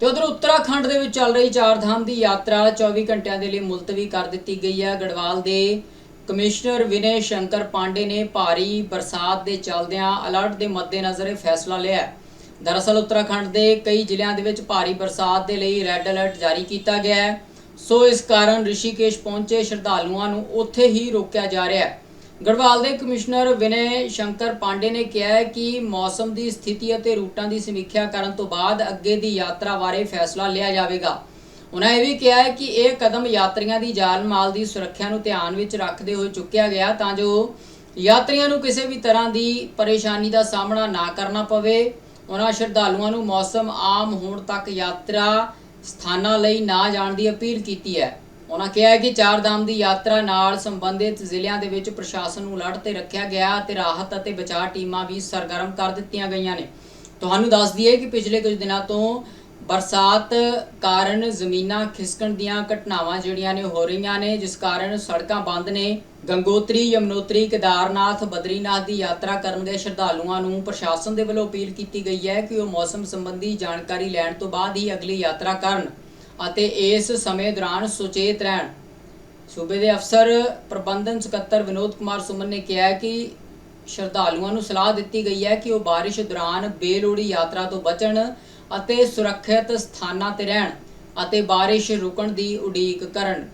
ਤੇ ਉਧਰ ਉੱਤਰਾਖੰਡ ਦੇ ਵਿੱਚ ਚੱਲ ਰਹੀ ਚਾਰ ਧਾਮ ਦੀ ਯਾਤਰਾ 24 ਘੰਟਿਆਂ ਦੇ ਲਈ ਮੁਲਤਵੀ ਕਰ ਦਿੱਤੀ ਗਈ ਹੈ। ਗੜਵਾਲ ਦੇ ਕਮਿਸ਼ਨਰ ਵਿਨੇ ਸ਼ੰਕਰ ਪਾਂਡੇ ਨੇ ਭਾਰੀ ਬਰਸਾਤ ਦੇ ਚੱਲਦਿਆਂ ਅਲਰਟ ਦੇ ਮੱਦੇਨਜ਼ਰ ਇਹ ਫੈਸਲਾ ਲਿਆ ਦਰਅਸਲ ਉੱਤਰਾਖੰਡ ਦੇ ਕਈ ਜ਼ਿਲ੍ਹਿਆਂ ਦੇ ਵਿੱਚ ਭਾਰੀ ਬਰਸਾਤ ਦੇ ਲਈ ਰੈੱਡ ਅਲਰਟ ਜਾਰੀ ਕੀਤਾ ਗਿਆ ਹੈ। ਸੋ ਇਸ ਕਾਰਨ ਰਿਸ਼ੀਕੇਸ਼ ਪਹੁੰਚੇ ਸ਼ਰਧਾਲੂਆਂ ਨੂੰ ਉੱਥੇ ਹੀ ਰੋਕਿਆ ਜਾ ਰਿਹਾ ਹੈ। ਗੜਵਾਲ ਦੇ ਕਮਿਸ਼ਨਰ ਵਿਨੇ ਸ਼ੰਕਰ ਪਾਂਡੇ ਨੇ ਕਿਹਾ ਹੈ ਕਿ ਮੌਸਮ ਦੀ ਸਥਿਤੀ ਅਤੇ ਰੂਟਾਂ ਦੀ ਸਮੀਖਿਆ ਕਰਨ ਤੋਂ ਬਾਅਦ ਅੱਗੇ ਦੀ ਯਾਤਰਾ ਬਾਰੇ ਫੈਸਲਾ ਲਿਆ ਜਾਵੇਗਾ। ਉਹਨਾਂ ਇਹ ਵੀ ਕਿਹਾ ਹੈ ਕਿ ਇਹ ਕਦਮ ਯਾਤਰੀਆਂ ਦੀ ਜਾਨ ਮਾਲ ਦੀ ਸੁਰੱਖਿਆ ਨੂੰ ਧਿਆਨ ਵਿੱਚ ਰੱਖਦੇ ਹੋਏ ਚੁੱਕਿਆ ਗਿਆ ਤਾਂ ਜੋ ਯਾਤਰੀਆਂ ਨੂੰ ਕਿਸੇ ਵੀ ਤਰ੍ਹਾਂ ਦੀ ਪਰੇਸ਼ਾਨੀ ਦਾ ਸਾਹਮਣਾ ਨਾ ਕਰਨਾ ਪਵੇ। ਉਹਨਾਂ ਸ਼ਰਧਾਲੂਆਂ ਨੂੰ ਮੌਸਮ ਆਮ ਹੋਣ ਤੱਕ ਯਾਤਰਾ ਸਥਾਨਾਂ ਲਈ ਨਾ ਜਾਣ ਦੀ ਅਪੀਲ ਕੀਤੀ ਹੈ। ਉਹਨਾਂ ਕਿਹਾ ਕਿ ਚਾਰ ਧਾਮ ਦੀ ਯਾਤਰਾ ਨਾਲ ਸੰਬੰਧਿਤ ਜ਼ਿਲ੍ਹਿਆਂ ਦੇ ਵਿੱਚ ਪ੍ਰਸ਼ਾਸਨ ਨੂੰ ਅਲਰਟ ਤੇ ਰੱਖਿਆ ਗਿਆ ਤੇ ਰਾਹਤ ਅਤੇ ਬਚਾਅ ਟੀਮਾਂ ਵੀ ਸਰਗਰਮ ਕਰ ਦਿੱਤੀਆਂ ਗਈਆਂ ਨੇ। ਤੁਹਾਨੂੰ ਦੱਸ ਦਈਏ ਕਿ ਪਿਛਲੇ ਕੁਝ ਦਿਨਾਂ ਤੋਂ ਬਰਸਾਤ ਕਾਰਨ ਜ਼ਮੀਨਾਂ ਖਿਸਕਣ ਦੀਆਂ ਘਟਨਾਵਾਂ ਜਿਹੜੀਆਂ ਨੇ ਹੋ ਰਹੀਆਂ ਨੇ, ਜਿਸ ਕਾਰਨ ਸੜਕਾਂ ਬੰਦ ਨੇ। ਗੰਗੋਤਰੀ, ਯਮਨੋਤਰੀ, ਕੇਦਾਰਨਾਥ, ਬਦਰੀਨਾਥ ਦੀ ਯਾਤਰਾ ਕਰਨ ਗਏ ਸ਼ਰਧਾਲੂਆਂ ਨੂੰ ਪ੍ਰਸ਼ਾਸਨ ਦੇ ਵੱਲੋਂ ਅਪੀਲ ਕੀਤੀ ਗਈ ਹੈ ਕਿ ਉਹ ਮੌਸਮ ਸੰਬੰਧੀ ਜਾਣਕਾਰੀ ਲੈਣ ਤੋਂ ਬਾਅਦ ਹੀ ਅਗਲੀ ਯਾਤਰਾ ਕਰਨ। ਅਤੇ ਇਸ ਸਮੇਂ ਦੌਰਾਨ ਸੁਚੇਤ ਰਹਿਣ। ਸੂਬੇ ਦੇ ਅਫਸਰ ਪ੍ਰਬੰਧਨ ਸਕੱਤਰ ਵਿਨੋਦ ਕੁਮਾਰ ਸੁਮਨ ਨੇ ਕਿਹਾ ਕਿ ਸ਼ਰਧਾਲੂਆਂ ਨੂੰ ਸਲਾਹ ਦਿੱਤੀ ਗਈ ਹੈ ਕਿ ਉਹ ਬਾਰਿਸ਼ ਦੌਰਾਨ ਬੇਲੋੜੀ ਯਾਤਰਾ ਤੋਂ ਬਚਣ ਅਤੇ ਸੁਰੱਖਿਅਤ ਸਥਾਨਾਂ ਤੇ ਰਹਿਣ ਅਤੇ ਬਾਰਿਸ਼ ਰੁਕਣ ਦੀ ਉਡੀਕ ਕਰਨ।